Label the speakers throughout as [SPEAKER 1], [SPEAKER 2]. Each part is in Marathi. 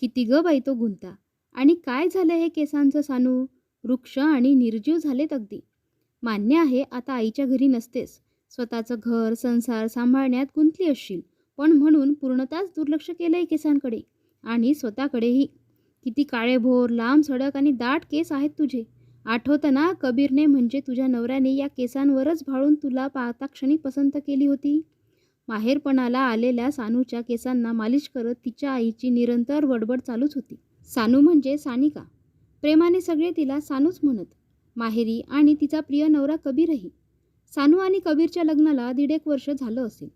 [SPEAKER 1] किती ग बाई तो गुंता. आणि काय झालं हे केसांचं सानू? वृक्ष आणि निर्जीव झालेत अगदी. मान्य आहे आता आईच्या घरी नसतेस. स्वतःचं घर संसार सांभाळण्यात गुंतली असशील. पण म्हणून पूर्णताच दुर्लक्ष केलंय केसांकडे. आणि स्वतःकडेही. किती काळेभोर लांब सडक आणि दाट केस आहेत तुझे. आठवतं ना कबीरने म्हणजे तुझ्या नवऱ्याने या केसांवरच भाळून तुला पाहता क्षणी पसंत केली होती? माहेरपणाला आलेल्या सानूच्या केसांना मालिश करत तिच्या आईची निरंतर वडबड चालूच होती. सानू म्हणजे सानिका. प्रेमाने सगळे तिला सानूच म्हणत माहेरी आणि तिचा प्रिय नवरा कबीरही. सानू आणि कबीरच्या लग्नाला दीड एक वर्ष झालं असेल.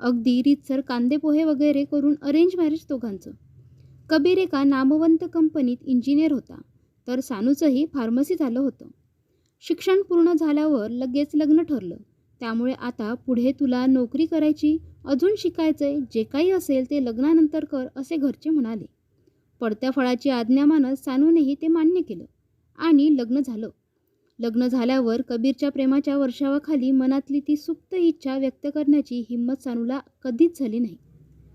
[SPEAKER 1] अगदी रीतसर कांदेपोहे वगैरे करून अरेंज मॅरेज दोघांचं. कबीर एका नामवंत कंपनीत इंजिनियर होता तर सानूचंही फार्मसी झालं होतं. शिक्षण पूर्ण झाल्यावर लगेच लग्न ठरलं. त्यामुळे आता पुढे तुला नोकरी करायची अजून शिकायचंय जे काही असेल ते लग्नानंतर कर असे घरचे म्हणाले. पडत्या फळाची आज्ञा मानत सानूनेही ते मान्य केलं आणि लग्न झालं. लग्न झाल्यावर कबीरच्या प्रेमाच्या वर्षावाखाली मनातली ती सुप्त इच्छा व्यक्त करण्याची हिंमत सानूला कधीच झाली नाही.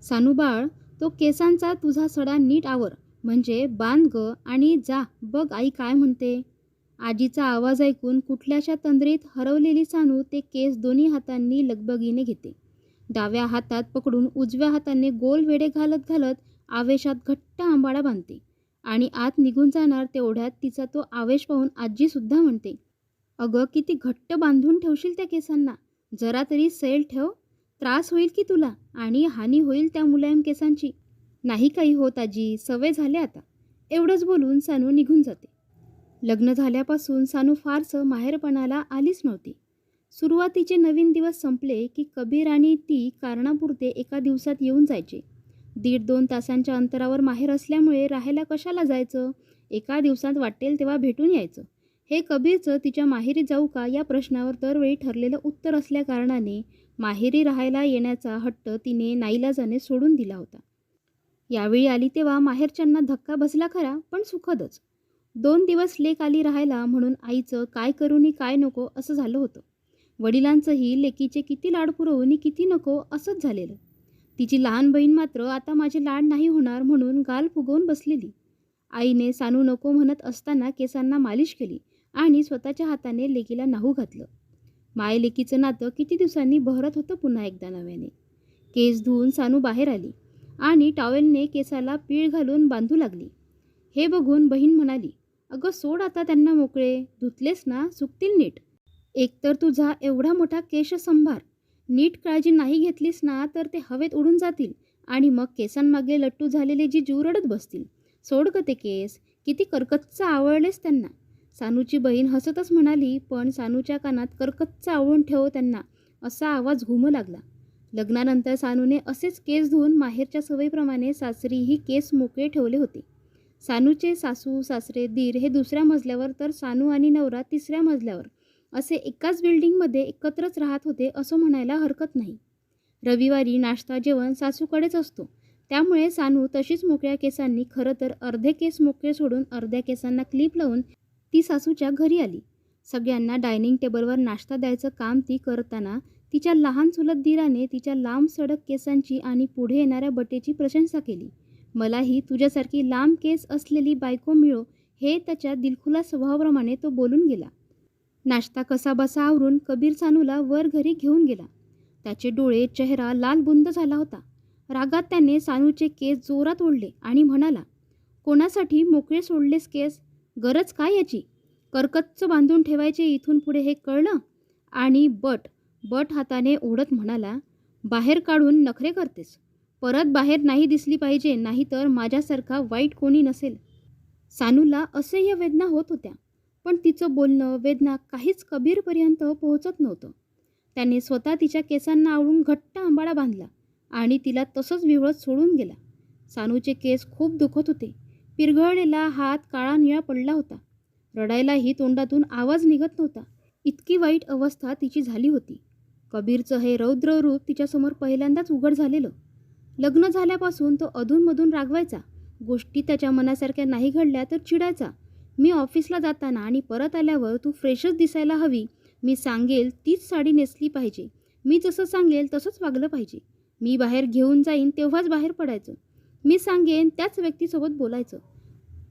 [SPEAKER 1] सानू बाळ तो केसांचा तुझा सडा नीट आवर म्हणजे बांध ग आणि जा बघ आई काय म्हणते. आजीचा आवाज ऐकून कुठल्याशा तंद्रीत हरवलेली सानू ते केस दोन्ही हातांनी लगबगीने घेते. डाव्या हातात पकडून उजव्या हाताने गोल वेडे घालत घालत आवेशात घट्ट आंबाडा बांधते आणि आत निघून जाणार तेवढ्यात तिचा तो आवेश पाहून आजीसुद्धा म्हणते अगं किती घट्ट बांधून ठेवशील त्या केसांना. जरा तरी सैल ठेव. त्रास होईल की तुला आणि हानी होईल त्या मुलायम केसांची. नाही काही होत आजी सवय झाले आता. एवढंच बोलून सानू निघून जाते. लग्न झाल्यापासून सानू फारसं माहेरपणाला आलीच नव्हती. सुरुवातीचे नवीन दिवस संपले की कबीर आणि ती कारणापुरते एका दिवसात येऊन जायचे. दीड दोन तासांच्या अंतरावर माहेर असल्यामुळे राहायला कशाला जायचं? एका दिवसात वाटेल तेव्हा भेटून यायचं. हे कबीरचं तिच्या माहेरी जाऊ का या प्रश्नावर दरवेळी ठरलेलं उत्तर असल्याकारणाने माहेरी राहायला येण्याचा हट्ट तिने नाईलाजाने सोडून दिला होता. यावेळी आली तेव्हा माहेरच्यांना धक्का बसला खरा पण सुखदच. दोन दिवस लेक आली राहायला म्हणून आईचं काय करूनी काय नको असं झालं होतं. वडिलांचंही लेकीचे किती लाड पुरवून किती नको असंच झालेलं. तिची लहान बहीण मात्र आता माझे लाड नाही होणार म्हणून गाल फुगवून बसलेली. आईने सानू नको म्हणत असताना केसांना मालिश केली आणि स्वतःच्या हाताने लेकीला नाहू घातलं. माय लेकीचं नातं किती दिवसांनी बहरत होतं पुन्हा एकदा नव्याने. केस धुवून सानू बाहेर आली आणि टॉवेलने केसाला पीळ घालून बांधू लागली. हे बघून बहीण म्हणाली अगं सोड आता त्यांना मोकळे. धुतलेस ना सुकतील नीट. एकतर तुझा एवढा मोठा केश संभार. नीट काळजी नाही घेतलीस ना तर ते हवेत उडून जातील आणि मग केसांमागे लट्टू झालेले जी जीव रडत बसतील. सोड ग ते केस. किती कर्कच्च आवळलेस त्यांना. सानूची बहीण हसतच म्हणाली पण सानूच्या कानात कर्कच्च आवळून ठेव त्यांना असा आवाज घुमू लागला. लग्नानंतर सानूने असेच केस धुवून माहेरच्या सवयीप्रमाणे सासरीही केस मोकळे ठेवले होते. सानूचे सासू सासरे दीर हे दुसऱ्या मजल्यावर तर सानू आणि नवरा तिसऱ्या मजल्यावर. असे एकाच बिल्डिंगमध्ये एकत्रच राहत होते असं म्हणायला हरकत नाही. रविवारी नाश्ता जेवण सासूकडेच असतो. त्यामुळे सानू तशीच मोकळ्या केसांनी खरं तर अर्धे केस मोकळे सोडून अर्ध्या केसांना क्लिप लावून ती सासूच्या घरी आली. सगळ्यांना डायनिंग टेबलवर नाश्ता द्यायचं काम ती करताना तिच्या लहान चुलत दीराने तिच्या लांब सडक केसांची आणि पुढे येणाऱ्या बटेची प्रशंसा केली. मलाही तुझ्यासारखी लांब केस असलेली बायको मिळो हे त्याच्या दिलखुला स्वभावाप्रमाणे तो बोलून गेला. नाश्ता कसा बसा आवरून कबीर सानूला वर घरी घेऊन गेला. त्याचे डोळे चेहरा लाल बुंद झाला होता. रागात त्याने सानूचे केस जोरात ओढले आणि म्हणाला कोणासाठी मोकळे सोडलेस केस? गरज काय याची? कर्कच्च बांधून ठेवायचे इथून पुढे हे कळलं? आणि बट बट हाताने ओढत म्हणाला बाहेर काढून नखरे करतेस. परत बाहेर नाही दिसली पाहिजे नाहीतर माझ्यासारखा वाईट कोणी नसेल. सानूला असह्य वेदना होत होत्या पण तिचं बोलणं वेदना काहीच कबीरपर्यंत पोहोचत नव्हतं. त्याने स्वतः तिच्या केसांना आवळून घट्ट आंबाळा बांधला आणि तिला तसंच विवळत सोडून गेला. सानूचे केस खूप दुखत होते. पिरघळलेला हात काळा निळा पडला होता. रडायलाही तोंडातून आवाज निघत नव्हता. इतकी वाईट अवस्था तिची झाली होती. कबीरचं हे रौद्र रूप तिच्यासमोर पहिल्यांदाच उघड झालेलं. लग्न झाल्यापासून तो अधूनमधून रागवायचा. गोष्टी त्याच्या मनासारख्या नाही घडल्या तर चिडायचा. मी ऑफिसला जाताना आणि परत आल्यावर तू फ्रेशच दिसायला हवी. मी सांगेल तीच साडी नेसली पाहिजे. मी जसं सांगेल तसंच वागलं पाहिजे. मी बाहेर घेऊन जाईन तेव्हाच बाहेर पडायचं. मी सांगेन त्याच व्यक्तीसोबत बोलायचं.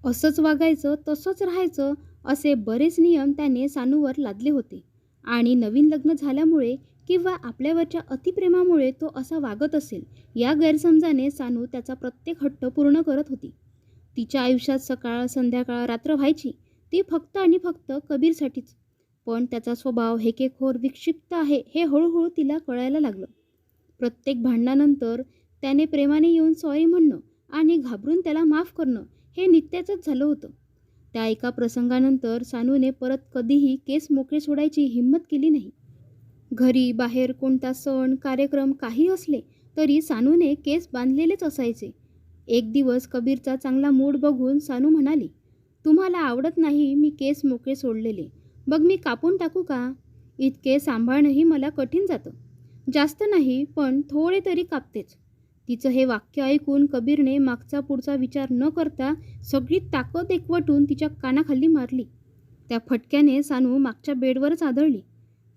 [SPEAKER 1] असंच वागायचं तसंच राहायचं असे बरेच नियम त्याने सानूवर लादले होते. आणि नवीन लग्न झाल्यामुळे किंवा आपल्यावरच्या अतिप्रेमामुळे तो असा वागत असेल या गैरसमजाने सानू त्याचा प्रत्येक हट्ट पूर्ण करत होती. तिच्या आयुष्यात सकाळ संध्याकाळ रात्र व्हायची ती फक्त आणि फक्त कबीरसाठीच. पण त्याचा स्वभाव हेकेखोर विक्षिप्त आहे हे हळूहळू तिला कळायला लागलं. प्रत्येक भांडणानंतर त्याने प्रेमाने येऊन सॉरी म्हणणं आणि घाबरून त्याला माफ करणं हे नित्याचंच झालं होतं. त्या एका प्रसंगानंतर सानूने परत कधीही केस मोकळे सोडायची हिंमत केली नाही. घरी बाहेर कोणता सण कार्यक्रम काही असले तरी सानूने केस बांधलेलेच असायचे. एक दिवस कबीरचा चांगला मूड बघून सानू म्हणाली तुम्हाला आवडत नाही मी केस मोकळे सोडलेले. बघ मी कापून टाकू का? इतके सांभाळणंही मला कठीण जातं. जास्त नाही पण थोडे तरी कापतेच. तिचं हे वाक्य ऐकून कबीरने मागचा पुढचा विचार न करता सगळी ताकद एकवटून तिच्या कानाखाली मारली. त्या फटक्याने सानू मागच्या बेडवरच आदळली.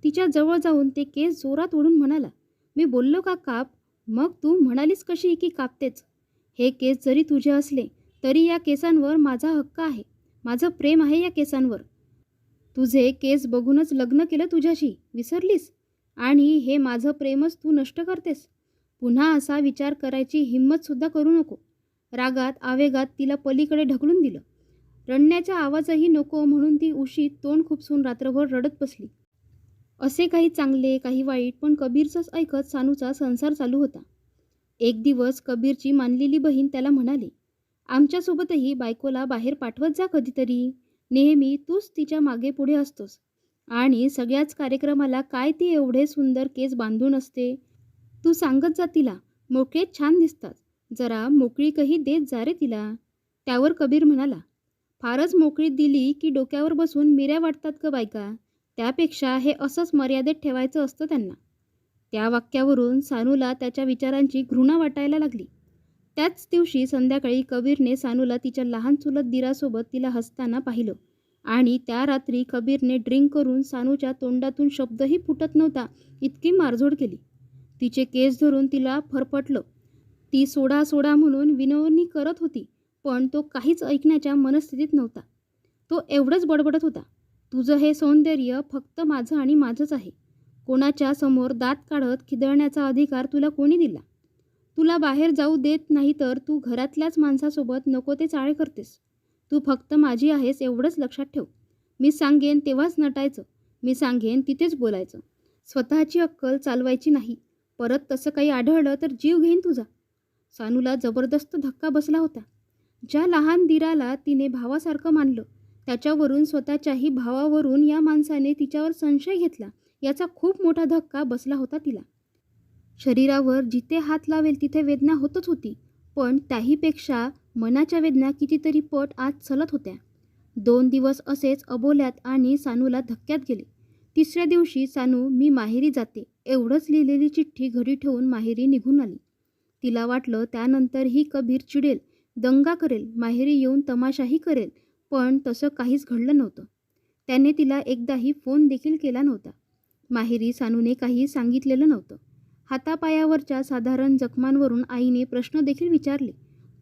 [SPEAKER 1] तिच्या जवळ जाऊन ते केस जोरात ओढून म्हणाला मी बोललो का काप? मग तू म्हणालीस कशी की कापतेच? हे केस जरी तुझे असले तरी या केसांवर माझा हक्क आहे. माझं प्रेम आहे या केसांवर. तुझे केस बघूनच लग्न केलं तुझ्याशी विसरलीस? आणि हे माझं प्रेमच तू नष्ट करतेस? पुन्हा असा विचार करायची हिंमतसुद्धा करू नको. रागात आवेगात तिला पलीकडे ढकलून दिलं. रडण्याचा आवाजही नको म्हणून ती उशी तोंड खुपसून रात्रभर रडत बसली. असे काही चांगले काही वाईट पण कबीरचंच ऐकत सानूचा संसार चालू होता. एक दिवस कबीरची मानलेली बहीण त्याला म्हणाली आमच्यासोबतही बायकोला बाहेर पाठवत जा कधीतरी. नेहमी तूच तिच्यामागे पुढे असतोस. आणि सगळ्याच कार्यक्रमाला काय ती एवढे सुंदर केस बांधून असते? तू सांगत जा तिला. मोकळेच छान दिसतात. जरा मोकळीकही देत जा रे तिला. त्यावर कबीर म्हणाला फारच मोकळी दिली की डोक्यावर बसून मिऱ्या वाटतात ग बायका. त्यापेक्षा हे असंच मर्यादेत ठेवायचं असतं त्यांना. त्या वाक्यावरून सानूला त्याच्या विचारांची घृणा वाटायला लागली. त्याच दिवशी संध्याकाळी कबीरने सानूला तिच्या लहान चुलत दिरासोबत तिला हसताना पाहिलं आणि त्या रात्री कबीरने ड्रिंक करून सानूच्या तोंडातून शब्दही फुटत नव्हता इतकी मारझोड केली. तिचे केस धरून तिला फरफटलं. ती सोडा सोडा म्हणून विनवणी करत होती पण तो काहीच ऐकण्याच्या मनस्थितीत नव्हता. तो एवढंच बडबडत होता. तुझं हे सौंदर्य फक्त माझं आणि माझंच आहे. कोणाच्या समोर दात काढत खिदळण्याचा अधिकार तुला कोणी दिला? तुला बाहेर जाऊ देत नाही तर तू घरातल्याच माणसासोबत नको ते चाळे करतेस. तू फक्त माझी आहेस एवढंच लक्षात ठेव. मी सांगेन तेव्हाच नटायचं. मी सांगेन तिथेच बोलायचं. स्वतःची अक्कल चालवायची नाही. परत तसं काही आढळलं तर जीव घेईन तुझा. सानूला जबरदस्त धक्का बसला होता. ज्या लहान दिराला तिने भावासारखं मानलं त्याच्यावरून स्वतःच्याही भावावरून या माणसाने तिच्यावर संशय घेतला. याचा खूप मोठा धक्का बसला होता तिला. शरीरावर जिथे हात लावेल तिथे वेदना होतच होती पण त्याहीपेक्षा मनाच्या वेदना कितीतरी पट आज चलत होत्या. दोन दिवस असेच अबोल्यात आणि सानूला धक्क्यात गेले. तिसऱ्या दिवशी सानू मी माहेरी जाते. एवढंच लिहिलेली चिठ्ठी घरी ठेवून माहेरी निघून आली. तिला वाटलं त्यानंतरही कबीर चिडेल दंगा करेल माहेरी येऊन तमाशाही करेल पण तसं काहीच घडलं नव्हतं. त्याने तिला एकदाही फोन देखील केला नव्हता. माहेरी सानूने काही सांगितलेलं नव्हतं. हातापायावरच्या साधारण जखमांवरून आईने प्रश्न देखील विचारले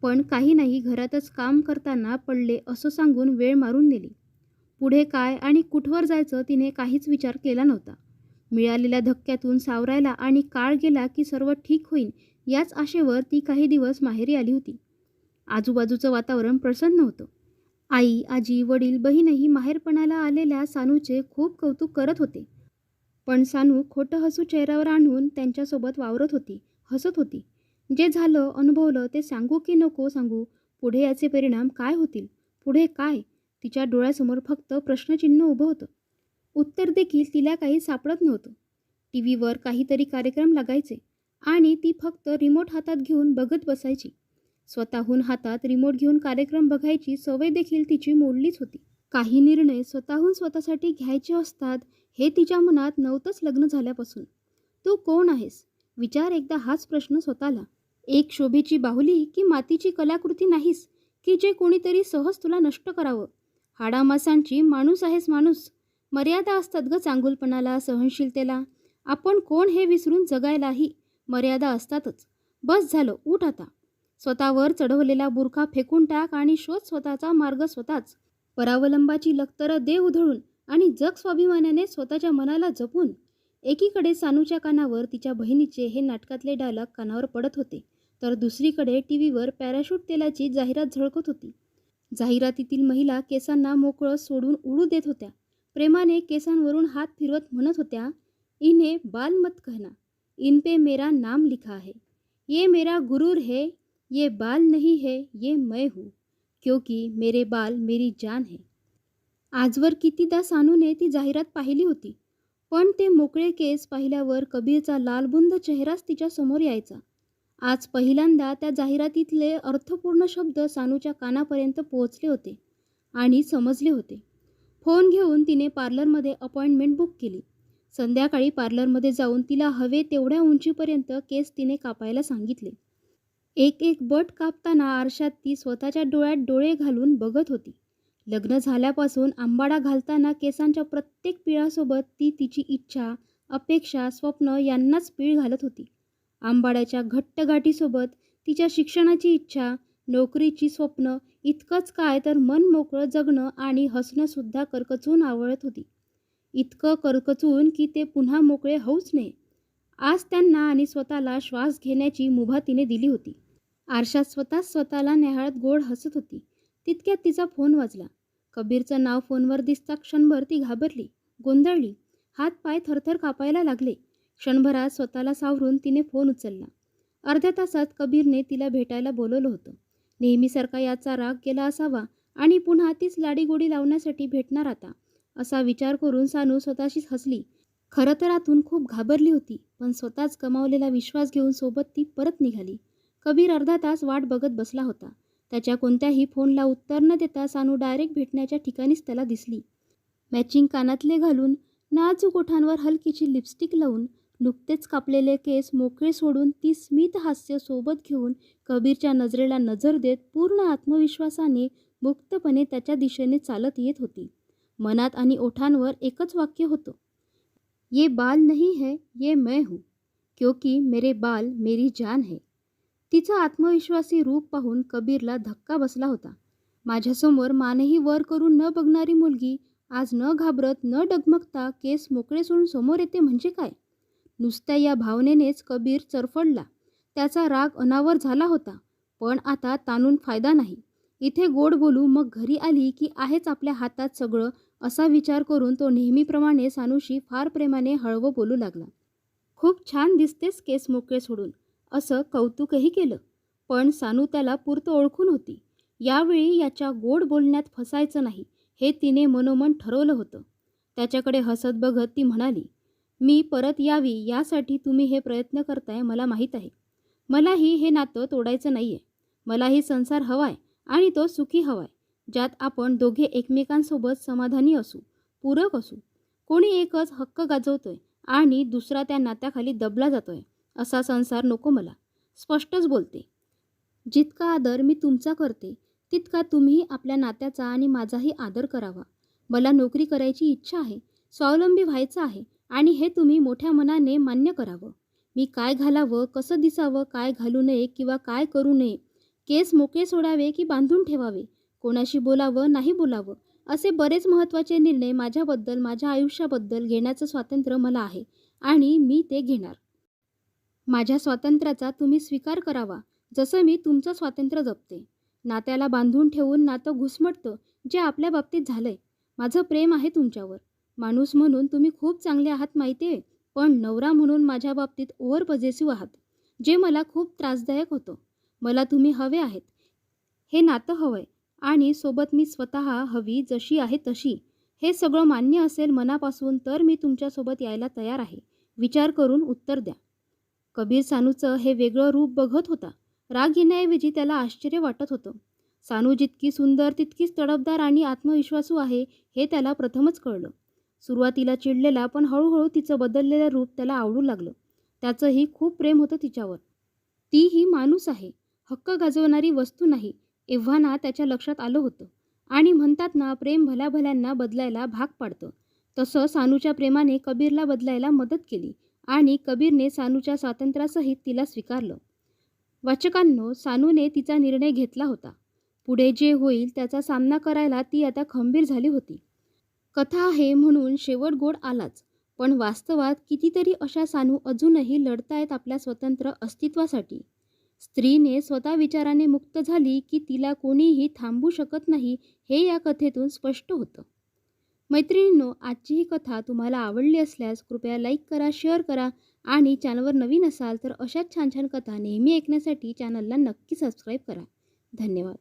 [SPEAKER 1] पण काही नाही घरातच काम करताना पडले असं सांगून वेळ मारून दिली पुढे काय आणि कुठवर जायचं तिने काहीच विचार केला नव्हता. मिळालेल्या धक्क्यातून सावरायला आणि काळ गेला की सर्व ठीक होईल याच आशेवर ती काही दिवस माहेरी आली होती. आजूबाजूचं वातावरण प्रसन्न होतं. आई आजी वडील बहीणही माहेरपणाला आलेल्या सानूचे खूप कौतुक करत होते. पण सानू खोटं हसू चेहऱ्यावर आणून त्यांच्यासोबत वावरत होती हसत होती. जे झालं अनुभवलं ते सांगू की नको सांगू पुढे याचे परिणाम काय होतील? पुढे काय? तिच्या डोळ्यासमोर फक्त प्रश्नचिन्ह उभं होतं. उत्तर देखील तिला काही सापडत नव्हतं. टी व्हीवर काहीतरी कार्यक्रम लागायचे आणि ती फक्त रिमोट हातात घेऊन बघत बसायची. स्वतःहून हातात रिमोट घेऊन कार्यक्रम बघायची सवय देखील तिची मोडलीच होती. काही निर्णय स्वतःहून स्वतःसाठी घ्यायचे असतात हे तिच्या मनात नव्हतंच लग्न झाल्यापासून. तू कोण आहेस विचार एकदा हाच प्रश्न स्वतःला. एक शोभेची बाहुली की मातीची कलाकृती नाहीस की जे कोणीतरी सहज तुला नष्ट करावं? हाडामासांची माणूस आहेस माणूस. मर्यादा असतात ग चांगुलपणाला सहनशीलतेला. आपण कोण हे विसरून जगायलाही मर्यादा असतातच. बस झालं उठ आता. स्वतःवर चढवलेला बुरखा फेकून टाक आणि शोध स्वतःचा मार्ग स्वतःच. परावलंबाची लखतरं दे उधळून आणि जग स्वाभिमानाने स्वतःच्या मनाला जपून. एकीकडे सानूच्या कानावर तिच्या बहिणीचे हे नाटकातले डायलॉग कानावर पडत होते तर दुसरीकडे टी व्हीवर पॅराशूट तेलाची जाहिरात झळकत होती. जाहिरातीतील महिला केसांना मोकळं सोडून उडू देत होत्या. प्रेमाने केसांवरून हात फिरवत म्हणत होत्या इन्हे बाल मत कहना इन पे मेरा नाम लिखा है ये मेरा गुरूर है ये बाल नहीं है ये मैं हूँ क्योंकि मेरे बाल मेरी जान है। आजवर कितीदा सानूने ती जाहिरात पाहिली होती पण ते मोकळे केस पाहिल्यावर कबीरचा लालबुंद चेहराच तिच्या समोर यायचा. आज पहिल्यांदा त्या जाहिरातीतले अर्थपूर्ण शब्द सानूच्या कानापर्यंत पोहोचले होते आणि समजले होते. फोन घेऊन तिने पार्लरमध्ये अपॉइंटमेंट बुक केली. संध्याकाळी पार्लरमध्ये जाऊन तिला हवे तेवढ्या उंचीपर्यंत केस तिने कापायला सांगितले. एक एक बट कापताना आरशात ती स्वतःच्या डोळ्यात डोळे घालून बघत होती. लग्न झाल्यापासून आंबाडा घालताना केसांच्या प्रत्येक पिळासोबत ती तिची इच्छा अपेक्षा स्वप्न यांनाच पीळ घालत होती. आंबाड्याच्या घट्ट गाठीसोबत तिच्या शिक्षणाची इच्छा नोकरीची स्वप्न इतकंच काय तर मन मोकळं जगणं आणि हसणंसुद्धा करकचून आवळत होती. इतकं करकचून की ते पुन्हा मोकळे होऊच नये. आज त्यांना आणि स्वतःला श्वास घेण्याची मुभा तिने दिली होती. आरशात स्वतःच स्वतःला न्याहाळत गोड हसत होती. तितक्यात तिचा फोन वाजला. कबीरचं नाव फोनवर दिसता क्षणभर ती घाबरली गोंधळली. हात पाय थरथर कापायला लागले. क्षणभरात स्वतःला सावरून तिने फोन उचलला. अर्ध्या तासात कबीरने तिला भेटायला बोलवलं होतं. नेहमीसारखा याचा राग गेला असावा आणि पुन्हा तीच लाडीगोडी लावण्यासाठी भेटणार आता असा विचार करून सानू स्वतःशीच हसली. खरं तर आतून खूप घाबरली होती पण स्वतःच गमावलेला विश्वास घेऊन सोबत ती परत निघाली. कबीर अर्धा तास वाट बघत बसला होता. त्याच्या कोणत्याही फोनला उत्तर न देता सानू डायरेक्ट भेटण्याच्या ठिकाणीच त्याला दिसली. मॅचिंग कानातले घालून नाजूक ओठांवर हलकीची लिपस्टिक लावून नुकतेच कापलेले केस मोकळे सोडून ती स्मित हास्य सोबत घेऊन कबीरच्या नजरेला नजर देत पूर्ण आत्मविश्वासाने मुक्तपणे त्याच्या दिशेने चालत येत होती. मनात आणि ओठांवर एकच वाक्य होतं. ये बाल नहीं है ये मैं हूँ. क्योंकि मेरे बाल मेरी जान है. तिचं आत्मविश्वासी रूप पाहून कबीरला धक्का बसला होता. माझ्यासमोर मानही वर करून न बघणारी मुलगी आज न घाबरत न डगमगता केस मोकळे सोडून समोर येते म्हणजे काय? नुसत्या या भावनेनेच कबीर चरफडला. त्याचा राग अनावर झाला होता. पण आता ताणून फायदा नाही. इथे गोड बोलू मग घरी आली की आहेच आपल्या हातात सगळं असा विचार करून तो नेहमीप्रमाणे सानूशी फार प्रेमाने हळवं बोलू लागला. खूप छान दिसतेस केस मोकळे सोडून. असं कौतुकही केलं. पण सानू त्याला पुरतं ओळखून होती. यावेळी याच्या गोड बोलण्यात फसायचं नाही हे तिने मनोमन ठरवलं होतं. त्याच्याकडे हसत बघत ती म्हणाली मी परत यावी यासाठी तुम्ही हे प्रयत्न करताय मला माहीत आहे. मलाही हे नातं तोडायचं नाही आहे मलाही संसार हवाय आणि तो सुखी हवाय ज्यात आपण दोघे एकमेकांसोबत समाधानी असू पूरक असू. कोणी एकच हक्क गाजवतोय आणि दुसरा त्या नात्याखाली दबला जातोय. असा संसार नको मला. स्पष्टच बोलते. जितका आदर मी तुमचा करते तितका तुम्ही आपल्या नात्याचा आणि माझाही आदर करावा. मला नोकरी करायची इच्छा आहे स्वावलंबी व्हायचं आहे आणि हे तुम्ही मोठ्या मनाने मान्य करावं. मी काय घालावं कसं दिसावं काय घालू नये किंवा काय करू नये केस मोकळे सोडावे की बांधून ठेवावे कोणाशी बोलावं नाही बोलावं असे बरेच महत्त्वाचे निर्णय माझ्याबद्दल माझ्या आयुष्याबद्दल घेण्याचं स्वातंत्र्य मला आहे आणि मी ते घेणार. माझ्या स्वातंत्र्याचा तुम्ही स्वीकार करावा जसं मी तुमचं स्वातंत्र्य जपते. नात्याला बांधून ठेवून नातं घुसमटतं जे आपल्या बाबतीत झालंय. माझं प्रेम आहे तुमच्यावर. माणूस म्हणून तुम्ही खूप चांगले आहात माहिती आहे पण नवरा म्हणून माझ्या बाबतीत ओव्हर पॉझिटिव्ह आहात जे मला खूप त्रासदायक होतं. मला तुम्ही हवे आहेत. हे नातं हवंय आणि सोबत मी स्वतः हवी जशी आहे तशी. हे सगळं मान्य असेल मनापासून तर मी तुमच्यासोबत यायला तयार आहे. विचार करून उत्तर द्या. कबीर सानूचं हे वेगळं रूप बघत होता. राग येण्याऐवजी त्याला आश्चर्य वाटत होतं. सानू जितकी सुंदर तितकीच तडफदार आणि आत्मविश्वासू आहे हे त्याला प्रथमच कळलं. सुरुवातीला चिडलेला पण हळूहळू तिचं बदललेलं रूप त्याला आवडू लागलं. त्याचंही खूप प्रेम होतं तिच्यावर. ती ही माणूस आहे. हक्क गाजवणारी वस्तू नाही एव्हाना त्याच्या लक्षात आलं होतं. आणि म्हणतात ना प्रेम भल्याभल्यांना बदलायला भाग पाडतं. तसं सानूच्या प्रेमाने कबीरला बदलायला मदत केली. आणि कबीरने सानूच्या स्वातंत्र्यासहित तिला स्वीकारलं. वाचकांनो सानूने तिचा निर्णय घेतला होता. पुढे जे होईल त्याचा सामना करायला ती आता खंबीर झाली होती. कथा आहे म्हणून शेवट गोड आलाच पण वास्तवात कितीतरी अशा सानू अजूनही लढतायत आपल्या स्वतंत्र अस्तित्वासाठी. स्त्रीने स्वतः विचाराने मुक्त झाली की तिला कोणीही थांबू शकत नाही हे या कथेतून स्पष्ट होतं. मैत्रिणींनो आजची ही कथा तुम्हाला आवडली असल्यास कृपया लाईक करा शेअर करा आणि चॅनलवर नवीन असाल तर अशाच छान छान कथा नेहमी ऐकण्यासाठी चॅनलला नक्की सबस्क्राईब करा. धन्यवाद.